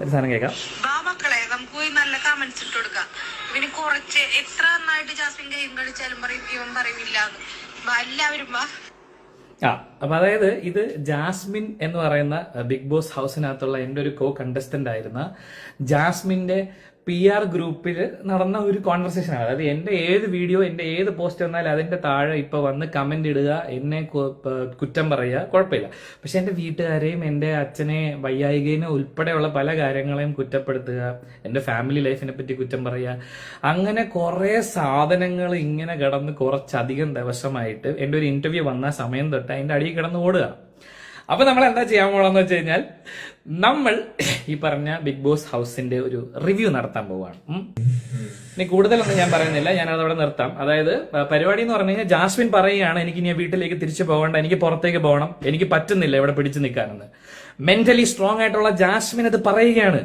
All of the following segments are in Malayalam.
ഒരു സാധനം കേൾക്കാം. മക്കളെ നമുക്ക് പോയി നല്ല കമന്റ്സ് ഇട്ട് കൊടുക്കാം. ഇവന് കുറച്ച് എത്ര നന്നായിട്ട് ജാസ്മിൻ ഗെയിം കളിച്ചാലും പറയും ഇവൻ പറയുന്നില്ല എല്ലാവരും വാ. ആ അപ്പൊ അതായത് ഇത് ജാസ്മിൻ എന്ന് പറയുന്ന ബിഗ് ബോസ് ഹൗസിനകത്തുള്ള എന്റെ ഒരു കോ കണ്ടസ്റ്റന്റ് ആയിരുന്ന ജാസ്മിന്റെ പി ആർ ഗ്രൂപ്പിൽ നടന്ന ഒരു കോൺവെർസേഷൻ ആണ്. അതായത് എന്റെ ഏത് വീഡിയോ എന്റെ ഏത് പോസ്റ്റ് വന്നാലും അതിന്റെ താഴെ ഇപ്പോൾ വന്ന് കമന്റ് ഇടുക എന്നെ കുറ്റം പറയുക കുഴപ്പമില്ല. പക്ഷെ എന്റെ വീട്ടുകാരെയും എന്റെ അച്ഛനെ വയ്യായികനെ ഉൾപ്പെടെയുള്ള പല കാര്യങ്ങളെയും കുറ്റപ്പെടുത്തുക എന്റെ ഫാമിലി ലൈഫിനെ പറ്റി കുറ്റം പറയുക അങ്ങനെ കുറേ സാധനങ്ങൾ ഇങ്ങനെ കിടന്ന് കുറച്ചധികം ദിവസമായിട്ട് എന്റെ ഒരു ഇന്റർവ്യൂ വന്ന സമയം തൊട്ട് അതിന്റെ അടിയിൽ കിടന്ന് ഓടുക. അപ്പൊ നമ്മൾ എന്താ ചെയ്യാൻ പോകണമെന്ന് വെച്ച് കഴിഞ്ഞാൽ നമ്മൾ ഈ പറഞ്ഞ ബിഗ് ബോസ് ഹൗസിന്റെ ഒരു റിവ്യൂ നടത്താൻ പോവാണ്. ഇനി കൂടുതലൊന്നും ഞാൻ പറയുന്നില്ല. ഞാൻ അതവിടെ നിർത്താം. അതായത് പരിപാടി എന്ന് പറഞ്ഞു കഴിഞ്ഞാൽ ജാസ്മിൻ പറയുകയാണ് എനിക്ക് ഇനി വീട്ടിലേക്ക് തിരിച്ചു പോകേണ്ട. എനിക്ക് പുറത്തേക്ക് പോകണം. എനിക്ക് പറ്റുന്നില്ല ഇവിടെ പിടിച്ചു നിൽക്കാനെന്ന്. മെന്റലി സ്ട്രോങ് ആയിട്ടുള്ള ജാസ്മിൻ അത് പറയുകയാണ്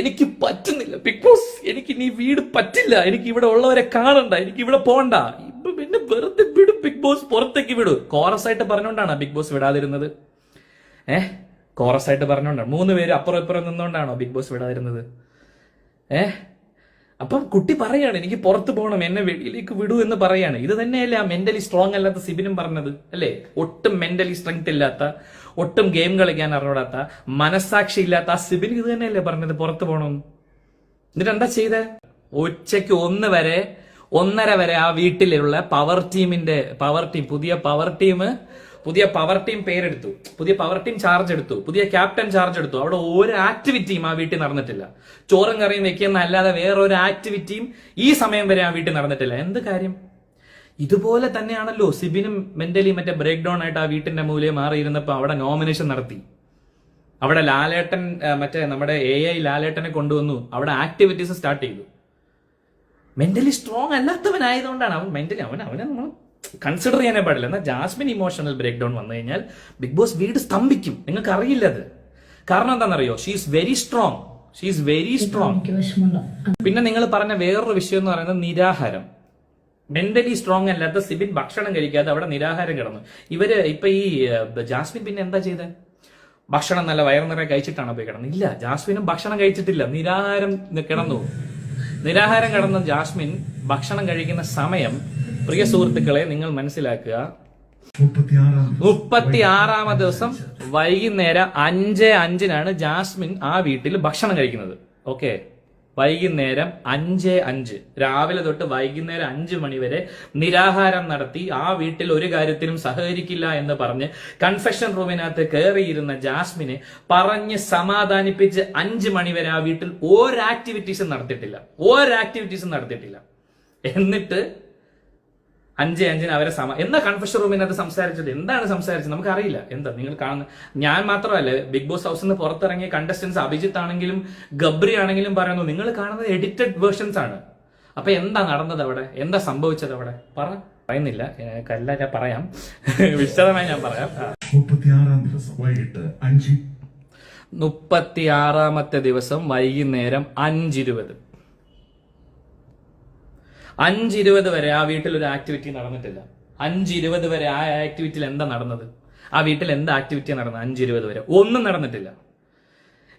എനിക്ക് പറ്റുന്നില്ല ബിഗ് ബോസ് എനിക്ക് ഇനി വീട് പറ്റില്ല. എനിക്ക് ഇവിടെ ഉള്ളവരെ കാണണ്ട. എനിക്ക് ഇവിടെ പോകണ്ട. ഇപ്പൊ പിന്നെ വെറുതെ വിടും ബിഗ് ബോസ് പുറത്തേക്ക് വിടും. കോറസ് ആയിട്ട് പറഞ്ഞുകൊണ്ടാണ് ബിഗ് ബോസ് വിടാതിരുന്നത്. ഏഹ് കോറസ് ആയിട്ട് പറഞ്ഞുകൊണ്ടാണ് മൂന്ന് പേര് അപ്പുറം ഇപ്പുറം നിന്നുകൊണ്ടാണോ ബിഗ് ബോസ് വിടാതിരുന്നത്? ഏഹ് അപ്പം കുട്ടി പറയാണ് എനിക്ക് പുറത്ത് പോകണം എന്നെ വെളിയിലേക്ക് വിടൂ എന്ന് പറയാണ്. ഇത് തന്നെയല്ലേ മെന്റലി സ്ട്രോങ് അല്ലാത്ത സിബിനും പറഞ്ഞത് അല്ലേ? ഒട്ടും മെന്റലി സ്ട്രെങ്ത് ഇല്ലാത്ത ഒട്ടും ഗെയിം കളിക്കാൻ അറിഞ്ഞൂടാത്ത മനസാക്ഷി ഇല്ലാത്ത ആ സിബിൻ ഇത് തന്നെയല്ലേ പറഞ്ഞത് പുറത്ത് പോകണം എന്നിട്ട് എന്താ ചെയ്തേ? ഉച്ചയ്ക്ക് ഒന്ന് വരെ ഒന്നര വരെ ആ വീട്ടിലുള്ള പവർ ടീമിന്റെ പവർ ടീം പുതിയ പവർ ടീം പുതിയ പവർ ടീം പേരെടുത്തു. പുതിയ പവർ ടീം ചാർജ് എടുത്തു. പുതിയ ക്യാപ്റ്റൻ ചാർജ് എടുത്തു. അവിടെ ഒരു ആക്ടിവിറ്റിയും ആ വീട്ടിൽ നടന്നിട്ടില്ല. ചോറും കറിയും വെക്കുന്ന അല്ലാതെ വേറൊരു ആക്ടിവിറ്റിയും ഈ സമയം വരെ ആ വീട്ടിൽ നടന്നിട്ടില്ല. എന്ത് കാര്യം? ഇതുപോലെ തന്നെയാണല്ലോ സിബിനും മെന്റലി മറ്റേ ബ്രേക്ക് ഡൗൺ ആയിട്ട് ആ വീട്ടിന്റെ മൂലയെ മാറിയിരുന്നപ്പോൾ അവിടെ നോമിനേഷൻ നടത്തി. അവിടെ ലാലേട്ടൻ മറ്റേ നമ്മുടെ എ ഐ ലാലേട്ടനെ കൊണ്ടുവന്നു. അവിടെ ആക്ടിവിറ്റീസ് സ്റ്റാർട്ട് ചെയ്തു. മെന്റലി സ്ട്രോങ് അല്ലാത്തവനായതുകൊണ്ടാണ്. അവൻ മെന്റലി അവൻ അവനെ നമ്മൾ കൺസിഡർ ചെയ്യാനേ പാടില്ല. എന്നാൽ ജാസ്മിൻ ഇമോഷണൽ ബ്രേക്ക് ഡൗൺ വന്നു കഴിഞ്ഞാൽ ബിഗ് ബോസ് വീട് സ്തംഭിക്കും. നിങ്ങൾക്ക് അറിയില്ല അത്. കാരണം എന്താണെന്നറിയോ? She is very strong she is very strong പിന്നെ നിങ്ങൾ പറഞ്ഞ വേറൊരു വിഷയം എന്ന് പറയുന്നത് നിരാഹാരം. മെന്റലി സ്ട്രോങ് അല്ലാത്ത സിബിൻ ഭക്ഷണം കഴിക്കാതെ അവിടെ നിരാഹാരം കിടന്നു. ഇവർ ഇപ്പൊ ഈ ജാസ്മിൻ പിന്നെ എന്താ ചെയ്തത് ഭക്ഷണം നല്ല വയറു നിറയെ കഴിച്ചിട്ടാണ് പോയി കിടന്നത്? ഇല്ല. ജാസ്മിനും ഭക്ഷണം കഴിച്ചിട്ടില്ല. നിരാഹാരം കിടന്നു. നിരാഹാരം കിടന്ന ജാസ്മിൻ ഭക്ഷണം കഴിക്കുന്ന സമയം പ്രിയ സുഹൃത്തുക്കളെ നിങ്ങൾ മനസ്സിലാക്കുക. മുപ്പത്തി ആറാമത്തെ ദിവസം വൈകുന്നേരം അഞ്ച് അഞ്ചിനാണ് ജാസ്മിൻ ആ വീട്ടിൽ ഭക്ഷണം കഴിക്കുന്നത്. ഓക്കെ? വൈകുന്നേരം അഞ്ച് അഞ്ച്. രാവിലെ തൊട്ട് വൈകുന്നേരം അഞ്ച് മണിവരെ നിരാഹാരം നടത്തി ആ വീട്ടിൽ ഒരു കാര്യത്തിലും സഹകരിക്കില്ല എന്ന് പറഞ്ഞ് കൺഫെഷൻ റൂമിനകത്ത് കയറിയിരുന്ന ജാസ്മിനെ പറഞ്ഞ് സമാധാനിപ്പിച്ച് അഞ്ച് മണിവരെ ആ വീട്ടിൽ ഒരു ആക്ടിവിറ്റീസും നടത്തിയിട്ടില്ല. ഒരു ആക്ടിവിറ്റീസും നടത്തിയിട്ടില്ല. എന്നിട്ട് അഞ്ച് അഞ്ചിന് അവരെ സമ എന്താ കൺഫഷൻ റൂമിനകത്ത് സംസാരിച്ചത്? എന്താണ് സംസാരിച്ചത്? നമുക്കറിയില്ല. എന്താ നിങ്ങൾ കാണുന്ന ഞാൻ മാത്രമല്ല ബിഗ് ബോസ് ഹൗസിൽ നിന്ന് പുറത്തിറങ്ങിയ കണ്ടസ്റ്റൻസ് അഭിജിത്ത് ആണെങ്കിലും ഗബ്രി ആണെങ്കിലും പറയുന്നു നിങ്ങൾ കാണുന്നത് എഡിറ്റഡ് വേർഷൻസ് ആണ്. അപ്പൊ എന്താ നടന്നത് അവിടെ? എന്താ സംഭവിച്ചത് അവിടെ? പറ. പറയുന്നില്ല. കല്ല ഞാൻ പറയാം. വിശദമായി ഞാൻ പറയാം. മുപ്പത്തിയാറാം ദിവസം വൈകിട്ട് അഞ്ച്. മുപ്പത്തി ആറാമത്തെ ദിവസം വൈകുന്നേരം അഞ്ചിരുപത് അഞ്ചിരുപത് വരെ ആ വീട്ടിൽ ഒരു ആക്ടിവിറ്റി നടന്നിട്ടില്ല. അഞ്ചിരുപത് വരെ ആ ആക്ടിവിറ്റിയിൽ എന്താ നടന്നത്? ആ വീട്ടിൽ എന്താ ആക്ടിവിറ്റി നടന്നത്? അഞ്ചിരുപത് വരെ. ഒന്നും നടന്നിട്ടില്ല.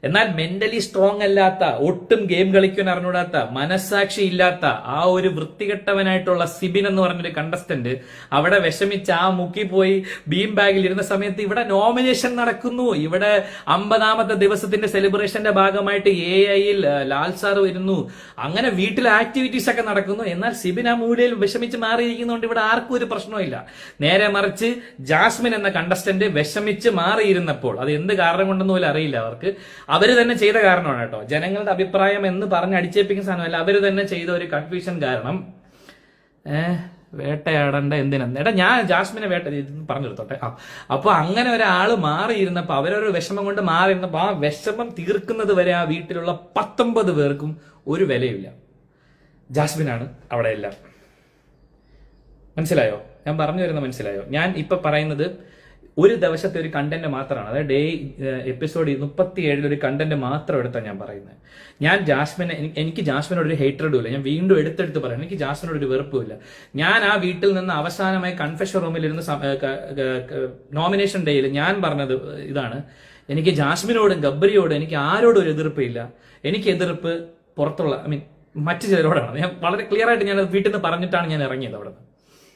എന്നാൽ മെന്റലി സ്ട്രോങ് അല്ലാത്ത ഒട്ടും ഗെയിം കളിക്കാൻ അറിഞ്ഞൂടാത്ത മനസ്സാക്ഷി ഇല്ലാത്ത ആ ഒരു വൃത്തികെട്ടവനായിട്ടുള്ള സിബിൻ എന്ന് പറഞ്ഞൊരു കണ്ടസ്റ്റന്റ് അവിടെ വിഷമിച്ച് ആ മുക്കി പോയി ബീം ബാഗിൽ ഇരുന്ന സമയത്ത് ഇവിടെ നോമിനേഷൻ നടക്കുന്നു. ഇവിടെ അമ്പതാമത്തെ ദിവസത്തിന്റെ സെലിബ്രേഷന്റെ ഭാഗമായിട്ട് എ ഐയിൽ ലാൽ സാർ വരുന്നു. അങ്ങനെ വീട്ടിലെ ആക്ടിവിറ്റീസ് ഒക്കെ നടക്കുന്നു. എന്നാൽ സിബിൻ ആ മൂലയിൽ വിഷമിച്ച് മാറിയിരിക്കുന്നതുകൊണ്ട് ഇവിടെ ആർക്കും ഒരു പ്രശ്നമില്ല നേരെ മറിച്ച് ജാസ്മിൻ എന്ന കണ്ടസ്റ്റന്റ് വിഷമിച്ച് മാറിയിരുന്നപ്പോൾ അത് എന്ത് കാരണം കൊണ്ടെന്ന് പോലും അറിയില്ല അവർക്ക്. അവർ തന്നെ ചെയ്ത കാരണമാണ് കേട്ടോ. ജനങ്ങളുടെ അഭിപ്രായം എന്ന് പറഞ്ഞ് അടിച്ചേപ്പിക്കുന്ന സാധനമല്ല. അവർ തന്നെ ചെയ്ത ഒരു കൺഫ്യൂഷൻ കാരണം ഏ വേട്ടയാടേണ്ട എന്തിനാ? എടാ ഞാൻ ജാസ്മിനെ വേട്ട പറഞ്ഞെടുത്തോട്ടെ ആ അപ്പൊ അങ്ങനെ ഒരാൾ മാറിയിരുന്നപ്പോ അവരൊരു വിഷമം കൊണ്ട് മാറിയിരുന്നപ്പോ ആ വിഷമം തീർക്കുന്നത് വരെ ആ വീട്ടിലുള്ള പത്തൊമ്പത് പേർക്കും ഒരു വിലയില്ല ജാസ്മിനാണ് അവിടെ എല്ലാം. മനസ്സിലായോ? ഞാൻ പറഞ്ഞു വരുന്ന മനസ്സിലായോ? ഞാൻ ഇപ്പൊ പറയുന്നത് ഒരു ദിവസത്തെ ഒരു കണ്ടന്റ് മാത്രമാണ്. അതായത് ഡേ എപ്പിസോഡ് മുപ്പത്തി ഏഴിൽ ഒരു കണ്ടന്റ് മാത്രം എടുത്താണ് ഞാൻ പറയുന്നത്. ഞാൻ ജാസ്മിനെ എനിക്ക് ജാസ്മിനോട് ഒരു ഹേറ്റഡും ഇല്ല. ഞാൻ വീണ്ടും എടുത്തെടുത്ത് പറയാം. എനിക്ക് ജാസ്മിനോട് ഒരു വെറുപ്പുമില്ല ഞാൻ ആ വീട്ടിൽ നിന്ന് അവസാനമായി കൺഫെഷൻ റൂമിൽ ഇരുന്ന് നോമിനേഷൻ ഡേയിൽ ഞാൻ പറഞ്ഞത് ഇതാണ്. എനിക്ക് ജാസ്മിനോടും ഗബ്ബരിയോടും എനിക്ക് ആരോടും ഒരു എതിർപ്പില്ല എനിക്ക് എതിർപ്പ് പുറത്തുള്ള ഐ മീൻ മറ്റു ചിലരോടാണ്. ഞാൻ വളരെ ക്ലിയർ ആയിട്ട് ഞാൻ വീട്ടിൽ നിന്ന് പറഞ്ഞിട്ടാണ് ഞാൻ ഇറങ്ങിയത് അവിടെ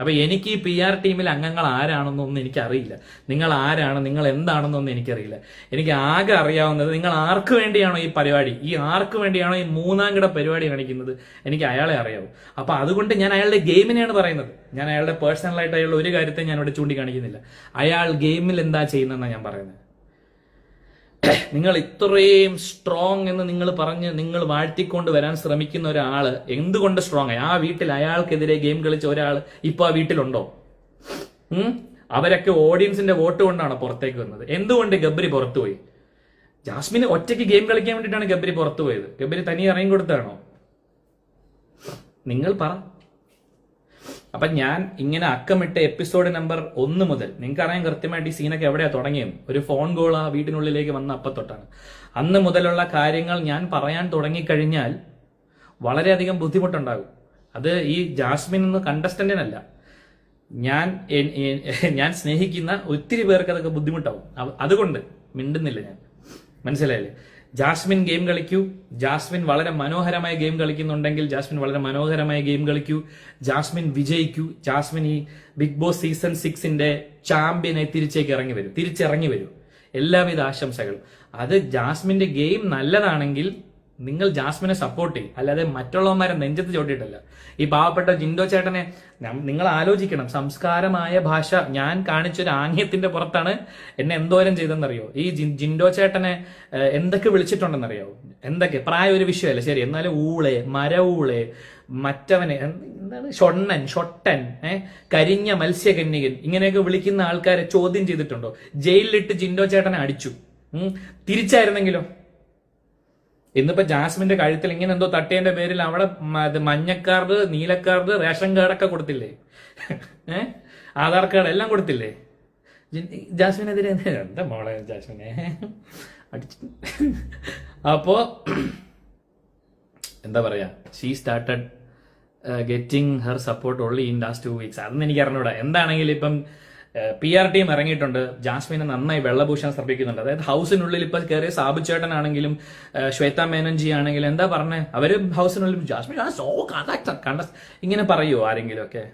അപ്പൊ എനിക്ക് ഈ പി ആർ ടീമിൽ അംഗങ്ങൾ ആരാണെന്നൊന്നും എനിക്കറിയില്ല. നിങ്ങൾ ആരാണ് നിങ്ങൾ എന്താണെന്നൊന്നും എനിക്കറിയില്ല. എനിക്ക് ആകെ അറിയാവുന്നത് നിങ്ങൾ ആർക്ക് വേണ്ടിയാണോ ഈ പരിപാടി? ഈ ആർക്ക് വേണ്ടിയാണോ ഈ മൂന്നാം കിട പരിപാടി കാണിക്കുന്നത്? എനിക്ക് അയാളെ അറിയാവൂ. അപ്പൊ അതുകൊണ്ട് ഞാൻ അയാളുടെ ഗെയിമിനെയാണ് പറയുന്നത്. ഞാൻ അയാളുടെ പേഴ്സണലായിട്ട് അയാളുടെ ഒരു കാര്യത്തെ ഞാൻ ഇവിടെ ചൂണ്ടിക്കാണിക്കുന്നില്ല. അയാൾ ഗെയിമിൽ എന്താ ചെയ്യുന്നതെന്നാണ് ഞാൻ പറയുന്നത്. നിങ്ങൾ ഇത്രയും സ്ട്രോങ് എന്ന് നിങ്ങൾ പറഞ്ഞ് നിങ്ങൾ വാഴ്ത്തിക്കൊണ്ട് വരാൻ ശ്രമിക്കുന്ന ഒരാൾ എന്തുകൊണ്ട് സ്ട്രോങ് ആയി? ആ വീട്ടിൽ അയാൾക്കെതിരെ ഗെയിം കളിച്ച ഒരാൾ ഇപ്പൊ ആ വീട്ടിലുണ്ടോ? അവരൊക്കെ ഓഡിയൻസിന്റെ വോട്ട് കൊണ്ടാണ് പുറത്തേക്ക് വന്നത്. എന്തുകൊണ്ട് ഗബ്രി പുറത്തുപോയി ജാസ്മിന് ഒറ്റയ്ക്ക് ഗെയിം കളിക്കാൻ വേണ്ടിയിട്ടാണ് ഗബ്രി പുറത്തു പോയത്. ഗബ്രി തനിയെ ഇറങ്ങി കൊടുത്താണോ? നിങ്ങൾ പറ. അപ്പൊ ഞാൻ ഇങ്ങനെ അക്കമിട്ട എപ്പിസോഡ് നമ്പർ ഒന്ന് മുതൽ നിങ്ങൾക്ക് അറിയാൻ കൃത്യമായിട്ട് ഈ സീനൊക്കെ എവിടെയാ തുടങ്ങിയത്? ഒരു ഫോൺ കോൾ ആ വീടിനുള്ളിലേക്ക് വന്ന അപ്പത്തൊട്ടാണ് അന്ന് മുതലുള്ള കാര്യങ്ങൾ ഞാൻ പറയാൻ തുടങ്ങിക്കഴിഞ്ഞാൽ വളരെയധികം ബുദ്ധിമുട്ടുണ്ടാകും. അത് ഈ ജാസ്മിൻ എന്ന കണ്ടസ്റ്റന്റിനല്ല ഞാൻ ഞാൻ സ്നേഹിക്കുന്ന ഒത്തിരി പേർക്ക് അതൊക്കെ ബുദ്ധിമുട്ടാവും. അതുകൊണ്ട് മിണ്ടുന്നില്ല ഞാൻ. മനസ്സിലായില്ലേ? ജാസ്മിൻ ഗെയിം കളിക്കൂ. ജാസ്മിൻ വളരെ മനോഹരമായ ഗെയിം കളിക്കുന്നുണ്ടെങ്കിൽ ജാസ്മിൻ വളരെ മനോഹരമായ ഗെയിം കളിക്കൂ. ജാസ്മിൻ വിജയിക്കൂ. ജാസ്മിൻ ഈ ബിഗ് ബോസ് സീസൺ സിക്സിന്റെ ചാമ്പ്യനായി തിരിച്ചേക്ക് ഇറങ്ങി വരും. തിരിച്ചിറങ്ങി വരും. എല്ലാവിധ ആശംസകളും. അത് ജാസ്മിന്റെ ഗെയിം നല്ലതാണെങ്കിൽ നിങ്ങൾ ജാസ്മിനെ സപ്പോർട്ട് ചെയ്യും. അല്ലാതെ മറ്റുള്ളവന്മാരെ നെഞ്ചത്ത് ചോട്ടിയിട്ടല്ല ഈ പാവപ്പെട്ട ജിൻഡോ ചേട്ടനെ നിങ്ങൾ ആലോചിക്കണം. സംസ്കാരമായ ഭാഷ ഞാൻ കാണിച്ചൊരു ആംഗ്യത്തിന്റെ പുറത്താണ് എന്നെ എന്തോരം ചെയ്തെന്നറിയോ ഈ ജിൻഡോ ചേട്ടനെ എന്തൊക്കെ വിളിച്ചിട്ടുണ്ടെന്നറിയോ? എന്തൊക്കെ? പ്രായ ഒരു വിഷയമല്ല. ശരി എന്നാലും ഊളെ മരവൂളെ മറ്റവനെ എന്താണ്? ഷൊണ്ണൻ ഷൊട്ടൻ ഏഹ് കരിഞ്ഞ മത്സ്യകന്യകൻ ഇങ്ങനെയൊക്കെ വിളിക്കുന്ന ആൾക്കാരെ ചോദ്യം ചെയ്തിട്ടുണ്ടോ? ജയിലിലിട്ട് ജിൻഡോ ചേട്ടനെ അടിച്ചു. തിരിച്ചായിരുന്നെങ്കിലോ? ഇന്നിപ്പോ ജാസ്മിന്റെ കഴുത്തിൽ ഇങ്ങനെ എന്തോ തട്ടേന്റെ പേരിൽ അവിടെ മഞ്ഞക്കാർഡ് നീലക്കാർഡ് റേഷൻ കാർഡൊക്കെ കൊടുത്തില്ലേ? ഏഹ് ആധാർ കാർഡ് എല്ലാം കൊടുത്തില്ലേ? ജാസ്മിനെതിരെ എന്താ മോളെ ജാസ്മിനെ? അടിച്ചു. അപ്പോ എന്താ പറയാ? She started getting her support only in last two weeks അതൊന്നും എനിക്ക് അറിഞ്ഞൂടാ. എന്താണെങ്കിലും ഇപ്പം പി ആർ ടീം ഇറങ്ങിയിട്ടുണ്ട്. ജാസ്മിനെ നന്നായി വെള്ളഭൂഷണം ശ്രമിക്കുന്നുണ്ട് അതായത് ഹൗസിനുള്ളിൽ ഇപ്പൊ കയറിയ സാബു ചേട്ടനാണെങ്കിലും ഏഹ്, ശ്വേത മേനൻജി ആണെങ്കിലും എന്താ പറഞ്ഞേ? അവർ ഹൗസിനുള്ളിൽ ജാസ്മിൻ സോ കണ്ട ഇങ്ങനെ പറയുമോ ആരെങ്കിലും ഒക്കെ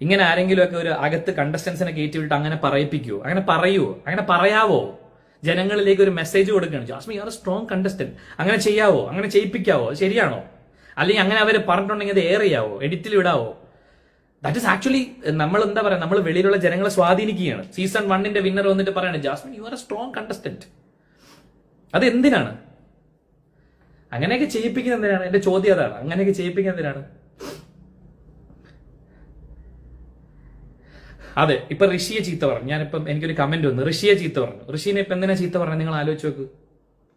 ഇങ്ങനെ ആരെങ്കിലും ഒക്കെ ഒരു അകത്ത് കണ്ടസ്റ്റൻസിനെ കയറ്റി വിട്ട് അങ്ങനെ പറയിപ്പിക്കുവോ? അങ്ങനെ പറയുവോ? അങ്ങനെ പറയാവോ? ജനങ്ങളിലേക്ക് ഒരു മെസ്സേജ് കൊടുക്കുകയാണ്. ജാസ്മിൻ ആർ സ്ട്രോങ് കണ്ടസ്റ്റന്റ് അങ്ങനെ ചെയ്യാവോ? അങ്ങനെ ചെയ്യിപ്പിക്കാവോ? ശരിയാണോ? അല്ലെങ്കിൽ അങ്ങനെ അവർ പറഞ്ഞിട്ടുണ്ടെങ്കിൽ അത് ഏറിയാവോ എഡിറ്റിൽ വിടാവോ? ദാറ്റ് ഇസ് ആക്ച്വലി നമ്മൾ എന്താ പറയുക നമ്മൾ വെളിയിലുള്ള ജനങ്ങളെ സ്വാധീനിക്കുകയാണ്. സീസൺ വണ്ണിന്റെ വിന്നർ വന്നിട്ട് പറയാണ് Jasmine you are a strong contestant അത് എന്തിനാണ് അങ്ങനെയൊക്കെ ചെയ്യിപ്പിക്കുന്ന എന്തിനാണ്? എന്റെ ചോദ്യം അതാണ്. അങ്ങനെയൊക്കെ ചെയ്യിപ്പിക്കുന്ന എന്തിനാണ്? അതെ ഇപ്പൊ ഋഷിയെ ചീത്ത പറഞ്ഞു. ഞാനിപ്പം എനിക്കൊരു കമന്റ് വന്നു. ഋഷിയെ ചീത്ത പറഞ്ഞു. ഋഷിനെ ഇപ്പൊ എന്തിനാ ചീത്ത പറഞ്ഞു? നിങ്ങൾ ആലോചിച്ച് നോക്ക്.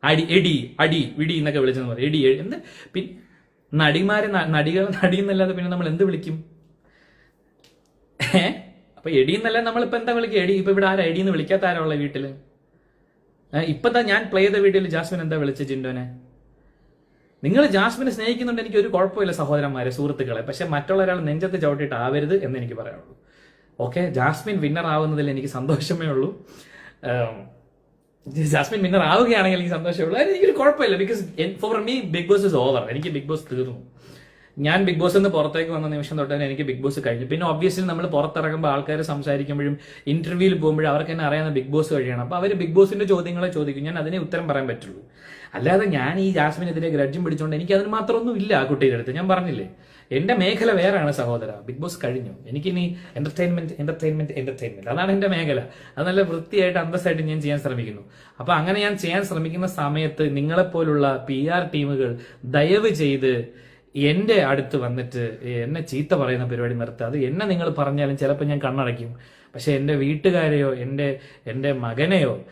അടി എടി അടി വിടി എന്നൊക്കെ വിളിച്ചെന്ന് പറയും. എടി. എന്ത്? പിന്നെ നടിമാരെ നടികൾ നടി എന്നല്ലാതെ പിന്നെ നമ്മൾ എന്ത് വിളിക്കും? ഏ? അപ്പൊ എടി എന്നല്ല നമ്മളിപ്പോ എന്താ വിളിക്കുക? എടി ഇപ്പൊ ഇവിടെ ആരാ? എടി എന്ന് വിളിക്കാത്ത ആരാ ഉള്ള വീട്ടിൽ? ഞാൻ പ്ലേ ചെയ്ത വീഡിയോയിൽ ജാസ്മിൻ എന്താ വിളിച്ച ജിൻഡോനെ? നിങ്ങൾ ജാസ്മിനെ സ്നേഹിക്കുന്നുണ്ട് എനിക്ക് ഒരു കുഴപ്പമില്ല സഹോദരന്മാരെ സുഹൃത്തുക്കളെ. പക്ഷെ മറ്റുള്ള ഒരാൾ നെഞ്ചത്ത് ചവിട്ടിയിട്ട് ആവരുത് എന്ന് എനിക്ക് പറയാനുള്ളൂ. ഓക്കെ? ജാസ്മിൻ വിന്നർ ആവുന്നതിൽ എനിക്ക് സന്തോഷമേ ഉള്ളൂ. ജാസ്മിൻ വിന്നർ ആവുകയാണെങ്കിൽ എനിക്ക് സന്തോഷമേ ഉള്ളൂ. എനിക്കൊരു കുഴപ്പമില്ല. Because for me Bigg Boss is over എനിക്ക് ബിഗ് ബോസ് തീർന്നു. ഞാൻ ബിഗ് ബോസ് നിന്ന് പുറത്തേക്ക് വന്ന നിമിഷം തൊട്ട് എനിക്ക് ബിഗ് ബോസ് കഴിഞ്ഞു. പിന്നെ ഒബ്വിയസ്ലി നമ്മൾ പുറത്തിറങ്ങുമ്പോൾ ആൾക്കാർ സംസാരിക്കുമ്പോഴും ഇന്റർവ്യൂവിൽ പോകുമ്പോഴും അവർക്ക് തന്നെ അറിയാവുന്ന ബിഗ് ബോസ് കഴിയണം അപ്പോൾ അവർ ബിഗ് ബോസിന്റെ ചോദ്യങ്ങളെ ചോദിക്കും. ഞാൻ അതിനെ ഉത്തരം പറയാൻ പറ്റുള്ളൂ. അല്ലാതെ ഞാൻ ഈ ജാസ്മിനെതിരെ ഗ്രഡ്ജും പിടിച്ചുകൊണ്ട് എനിക്ക് അതിന് മാത്രമൊന്നും ഇല്ല ആ കുട്ടിയുടെ അടുത്ത്. ഞാൻ പറഞ്ഞില്ലേ എന്റെ മേഖല വേറെയാണ് സഹോദര. ബിഗ് ബോസ് കഴിഞ്ഞു. എനിക്കിനി എന്റർടൈൻമെന്റ് എന്റർടൈൻമെന്റ് എന്റർടൈൻമെന്റ് അതാണ് എന്റെ മേഖല. അത് നല്ല വൃത്തിയായിട്ട് അന്തസ്സായിട്ട് ഞാൻ ചെയ്യാൻ ശ്രമിക്കുന്നു. അപ്പൊ അങ്ങനെ ഞാൻ ചെയ്യാൻ ശ്രമിക്കുന്ന സമയത്ത് നിങ്ങളെപ്പോലുള്ള പി ആർ ടീമുകൾ ദയവ് ചെയ്ത് എന്റെ അടുത്ത് വന്നിട്ട് എന്നെ ചീത്ത പറയുന്ന പരിപാടി നിർത്തുക അത് എന്നെ നിങ്ങൾ പറഞ്ഞാലും ചിലപ്പോൾ ഞാൻ കണ്ണടയ്ക്കും. പക്ഷെ എന്റെ വീട്ടുകാരെയോ എന്റെ എന്റെ മകനെയോ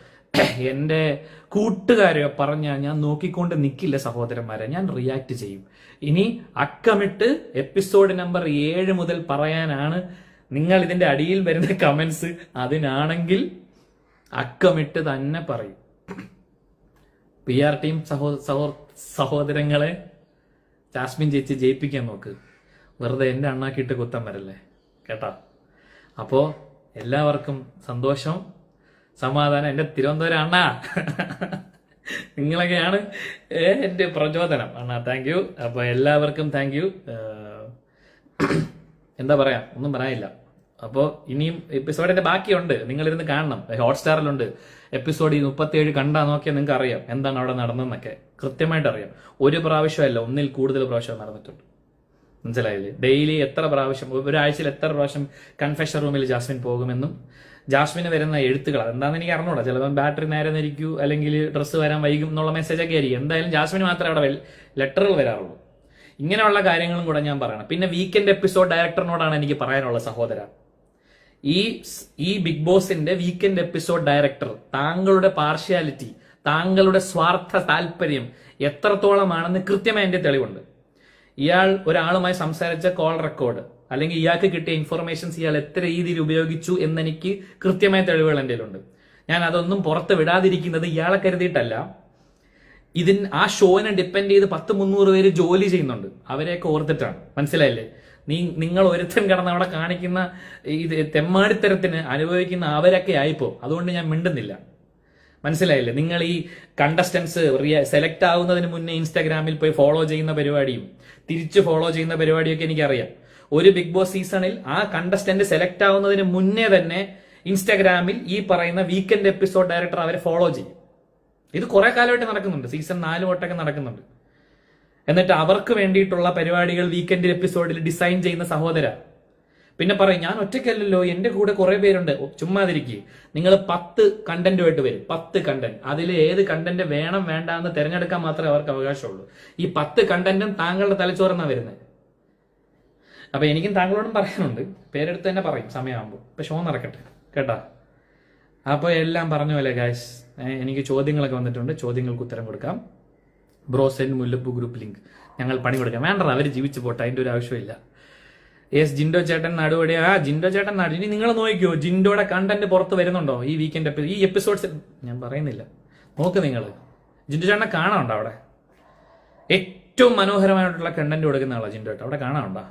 എന്റെ കൂട്ടുകാരെയോ പറഞ്ഞാൽ ഞാൻ നോക്കിക്കൊണ്ട് നിൽക്കില്ല സഹോദരന്മാരെ. ഞാൻ റിയാക്ട് ചെയ്യും. ഇനി അക്കമിട്ട് എപ്പിസോഡ് നമ്പർ ഏഴ് മുതൽ പറയാനാണ് നിങ്ങൾ ഇതിന്റെ അടിയിൽ വരുന്ന കമന്റ്സ് അതിനാണെങ്കിൽ അക്കമിട്ട് തന്നെ പറയും. പി ആർ ടീം സഹോ സഹോ സഹോദരങ്ങളെ ജാസ്മിൻ ചേച്ചി ജയിപ്പിക്കാൻ നോക്ക്. വെറുതെ എന്റെ അണ്ണാക്കിയിട്ട് കുത്തം വരല്ലേ? കേട്ടോ? അപ്പോൾ എല്ലാവർക്കും സന്തോഷം സമാധാനം. എന്റെ തിരുവനന്തപുരം അണ്ണാ. നിങ്ങളൊക്കെയാണ് എന്റെ പ്രചോദനം. അണ്ണാ താങ്ക് യു അപ്പോൾ എല്ലാവർക്കും താങ്ക് യു എന്താ പറയാ? ഒന്നും പറയാനില്ല. അപ്പോൾ ഇനിയും എപ്പിസോഡിന്റെ ബാക്കിയുണ്ട്. നിങ്ങൾ നിങ്ങളിരുന്ന് കാണണം. ഹോട്ട്സ്റ്റാറിലുണ്ട് എപ്പിസോഡ് ഈ മുപ്പത്തിയേഴ് കണ്ടാ നോക്കിയാൽ നിങ്ങൾക്ക് അറിയാം എന്താണ് അവിടെ നടന്നതെന്നൊക്കെ. കൃത്യമായിട്ട് അറിയാം ഒരു പ്രാവശ്യമല്ല ഒന്നിൽ കൂടുതൽ പ്രാവശ്യം നടന്നിട്ടുണ്ട്. മനസ്സിലായില്ലേ? ഡെയിലി എത്ര പ്രാവശ്യം ഒരാഴ്ചയിൽ എത്ര പ്രാവശ്യം കൺഫെഷൻ റൂമിൽ ജാസ്മിൻ പോകുമെന്നും ജാസ്മിന് വരുന്ന എഴുത്തുകൾ അതെന്താണെന്ന് എനിക്ക് അറിഞ്ഞൂടാ. ചിലപ്പോൾ ബാറ്ററി നേരെ നിരിക്കൂ അല്ലെങ്കിൽ ഡ്രസ്സ് വരാൻ വൈകും എന്നുള്ള മെസ്സേജ് ഒക്കെ ആയിരിക്കും. എന്തായാലും ജാസ്മിന് മാത്രമേ അവിടെ ലെറ്ററുകൾ വരാറുള്ളൂ. ഇങ്ങനെയുള്ള കാര്യങ്ങളും കൂടെ ഞാൻ പറയണം. പിന്നെ വീക്കെൻഡ് എപ്പിസോഡ് ഡയറക്ടറിനോടാണ് എനിക്ക് പറയാനുള്ള സഹോദര. ഈ ഈ ബിഗ് ബോസിന്റെ വീക്കെൻഡ് എപ്പിസോഡ് ഡയറക്ടർ താങ്കളുടെ പാർഷ്യാലിറ്റി താങ്കളുടെ സ്വാർത്ഥ താല്പര്യം എത്രത്തോളമാണെന്ന് കൃത്യമായി എന്റെ തെളിവുണ്ട്. ഇയാൾ ഒരാളുമായി സംസാരിച്ച കോൾ റെക്കോർഡ് അല്ലെങ്കിൽ ഇയാൾക്ക് കിട്ടിയ ഇൻഫർമേഷൻസ് ഇയാൾ എത്ര രീതിയിൽ ഉപയോഗിച്ചു എന്നെനിക്ക് കൃത്യമായ തെളിവുകൾ എന്റെ ഉണ്ട് ഞാൻ അതൊന്നും പുറത്ത് വിടാതിരിക്കുന്നത് ഇയാളെ കരുതിയിട്ടല്ല. ഇതിൻ ആ ഷോനെ ഡിപ്പെൻഡ് ചെയ്ത് പത്ത് മുന്നൂറ് പേര് ജോലി ചെയ്യുന്നുണ്ട്. അവരെയൊക്കെ ഓർത്തിട്ടാണ്. മനസ്സിലായില്ലേ? നീ നിങ്ങൾ ഒരുത്തൻ കിടന്ന് അവിടെ കാണിക്കുന്ന ഇത് തെമ്മാടിത്തരത്തിന് അനുഭവിക്കുന്ന അവരൊക്കെ ആയിപ്പോ. അതുകൊണ്ട് ഞാൻ മിണ്ടുന്നില്ല. മനസ്സിലായില്ലേ? നിങ്ങൾ ഈ കണ്ടസ്റ്റൻസ് സെലക്ട് ആവുന്നതിന് മുന്നേ ഇൻസ്റ്റാഗ്രാമിൽ പോയി ഫോളോ ചെയ്യുന്ന പരിപാടിയും തിരിച്ച് ഫോളോ ചെയ്യുന്ന പരിപാടിയൊക്കെ എനിക്കറിയാം. ഒരു ബിഗ് ബോസ് സീസണിൽ ആ കണ്ടസ്റ്റന്റ് സെലക്ട് ആവുന്നതിന് മുന്നേ തന്നെ ഇൻസ്റ്റാഗ്രാമിൽ ഈ പറയുന്ന വീക്കെൻഡ് എപ്പിസോഡ് ഡയറക്ടർ അവരെ ഫോളോ ചെയ്യും. ഇത് കുറെ കാലമായിട്ട് നടക്കുന്നുണ്ട്. സീസൺ നാല് തൊട്ടൊക്കെ നടക്കുന്നുണ്ട്. എന്നിട്ട് അവർക്ക് വേണ്ടിയിട്ടുള്ള പരിപാടികൾ വീക്കെൻഡ് എപ്പിസോഡിൽ ഡിസൈൻ ചെയ്യുന്ന സഹോദര. പിന്നെ പറയും ഞാൻ ഒറ്റയ്ക്കല്ലല്ലോ എന്റെ കൂടെ കുറെ പേരുണ്ട്. ചുമ്മാതിരിക്കുക നിങ്ങൾ പത്ത് കണ്ടന്റുമായിട്ട് വരും. പത്ത് കണ്ടന്റ് അതിൽ ഏത് കണ്ടന്റ് വേണം വേണ്ട എന്ന് തിരഞ്ഞെടുക്കാൻ മാത്രമേ അവർക്ക് അവകാശമുള്ളൂ. ഈ പത്ത് കണ്ടന്റും താങ്കളുടെ തലച്ചോറെന്നാണ് വരുന്നത് അപ്പൊ എനിക്കും താങ്കളോടും പറയാനുണ്ട്. പേരെടുത്ത് തന്നെ പറയും സമയമാകുമ്പോൾ. ഇപ്പൊ ഷോ നടക്കട്ടെ. കേട്ടാ? അപ്പോൾ എല്ലാം പറഞ്ഞ പോലെ ഗായ്സ് എനിക്ക് ചോദ്യങ്ങളൊക്കെ വന്നിട്ടുണ്ട്. ചോദ്യങ്ങൾക്ക് ഉത്തരം കൊടുക്കാം. ബ്രോസെൻ മുല്ലപ്പൂ ഗ്രൂപ്പ് ലിങ്ക് ഞങ്ങൾ പണി കൊടുക്കാം. വേണ്ട അവർ ജീവിച്ചു പോട്ടെ അതിന്റെ ഒരു ആവശ്യമില്ല. എസ് ജിൻഡോ ചേട്ടൻ നടുപടി ആ ജിൻഡോ ചേട്ടൻ നടു ഇനി നിങ്ങൾ നോക്കിയോ ജിൻഡോയുടെ കണ്ടന്റ് പുറത്ത് വരുന്നുണ്ടോ? ഈ വീക്കെൻഡ് ഈ എപ്പിസോഡ്സ് ഞാൻ പറയുന്നില്ല. നോക്ക് നിങ്ങൾ ജിൻഡോ ചേട്ടനെ കാണാനുണ്ടോ അവിടെ? ഏറ്റവും മനോഹരമായിട്ടുള്ള കണ്ടന്റ് കൊടുക്കുന്ന ആളാ ജിൻഡോ ചേട്ടൻ. അവിടെ കാണാനുണ്ടോ?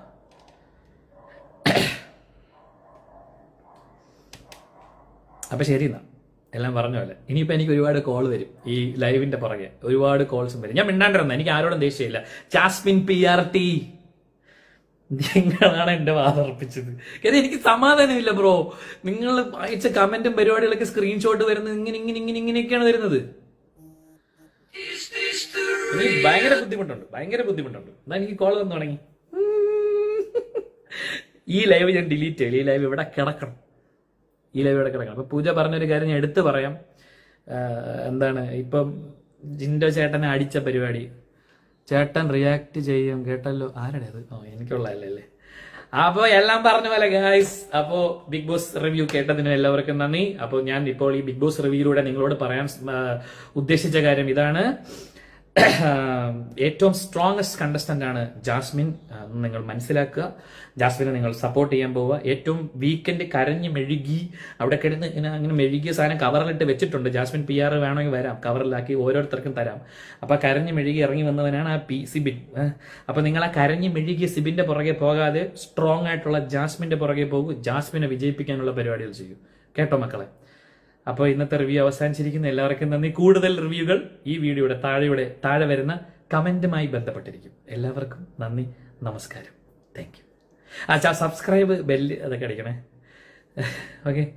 അപ്പൊ ശരി എന്നാ. എല്ലാം പറഞ്ഞ പോലെ. ഇനിയിപ്പോ എനിക്ക് ഒരുപാട് കോൾ വരും. ഈ ലൈവിന്റെ പുറകെ. ഒരുപാട് കോൾസും വരും. ഞാൻ മിണ്ടാണ്ടിരുന്ന എനിക്ക് ആരോടും ദേഷ്യമില്ല. ജാസ്മിൻ പി ആർ ടി നിങ്ങളാണ് എന്റെ വാതർപ്പിച്ചത് കാര്യം എനിക്ക് സമാധാനമില്ല ബ്രോ നിങ്ങൾ അയച്ച കമന്റും പരിപാടികളൊക്കെ സ്ക്രീൻഷോട്ട് വരുന്നത് ഇങ്ങനെ ഇങ്ങനെ ഇങ്ങനെ ഇങ്ങനെയൊക്കെയാണ് വരുന്നത്. ഭയങ്കര ബുദ്ധിമുട്ടുണ്ട്. ഭയങ്കര ബുദ്ധിമുട്ടുണ്ട്. എന്നാ എനിക്ക് കോൾ വന്നു തുടങ്ങി. ഈ ലൈവ് ഞാൻ ഡിലീറ്റ് ചെയ്യില്ല ഈ ലൈവ് ഇവിടെ കിടക്കണം. ഈ ലൈവിലൂടെ കിടക്കണം അപ്പൊ പൂജ പറഞ്ഞൊരു കാര്യം ഞാൻ എടുത്തു പറയാം. എന്താണ് ഇപ്പം ജിൻഡോ ചേട്ടനെ അടിച്ച പരിപാടി. ചേട്ടൻ റിയാക്ട് ചെയ്യും. കേട്ടല്ലോ? ആരുടെ അത്? ഓ എനിക്കുള്ളതല്ലേ അപ്പൊ എല്ലാം പറഞ്ഞ പോലെ ഗായ്സ് അപ്പോ ബിഗ് ബോസ് റിവ്യൂ കേട്ടതിന് എല്ലാവർക്കും നന്ദി. അപ്പോൾ ഞാൻ ഇപ്പോൾ ഈ ബിഗ് ബോസ് റിവ്യൂയിലൂടെ നിങ്ങളോട് പറയാൻ ഉദ്ദേശിച്ച കാര്യം ഇതാണ്. ഏറ്റവും സ്ട്രോങ്സ്റ്റ് കണ്ടസ്റ്റന്റ് ആണ് ജാസ്മിൻ. നിങ്ങൾ മനസ്സിലാക്കുക. ജാസ്മിനെ നിങ്ങൾ സപ്പോർട്ട് ചെയ്യാൻ പോവുക. ഏറ്റവും വീക്കെൻഡ് കരഞ്ഞ് മെഴുകി അവിടെ കിടന്ന് ഇങ്ങനെ അങ്ങനെ മെഴുകിയ സാധനം കവറിലിട്ട് വെച്ചിട്ടുണ്ട്. ജാസ്മിൻ പി ആർ വേണമെങ്കിൽ വരാം. കവറിലാക്കി ഓരോരുത്തർക്കും തരാം. അപ്പൊ കരഞ്ഞ് മെഴുകി ഇറങ്ങി വന്നവനാണ് ആ പി സിബിൻ. ഏഹ്. അപ്പൊ നിങ്ങൾ ആ കരഞ്ഞ് മെഴുകിയ സിബിന്റെ പുറകെ പോകാതെ സ്ട്രോങ് ആയിട്ടുള്ള ജാസ്മിന്റെ പുറകെ പോകൂ. ജാസ്മിനെ വിജയിപ്പിക്കാനുള്ള പരിപാടികൾ ചെയ്യൂ. കേട്ടോ മക്കളെ? അപ്പോൾ ഇന്നത്തെ റിവ്യൂ അവസാനിച്ചിരിക്കുന്ന. എല്ലാവർക്കും നന്ദി. കൂടുതൽ റിവ്യൂകൾ ഈ വീഡിയോയുടെ താഴെയുടെ താഴെ വരുന്ന കമന്റുമായി ബന്ധപ്പെട്ടിരിക്കും. എല്ലാവർക്കും നന്ദി. നമസ്കാരം. താങ്ക് യു ആ സബ്സ്ക്രൈബ് ബെല്ല് അതൊക്കെ അടിക്കണേ. ഓക്കെ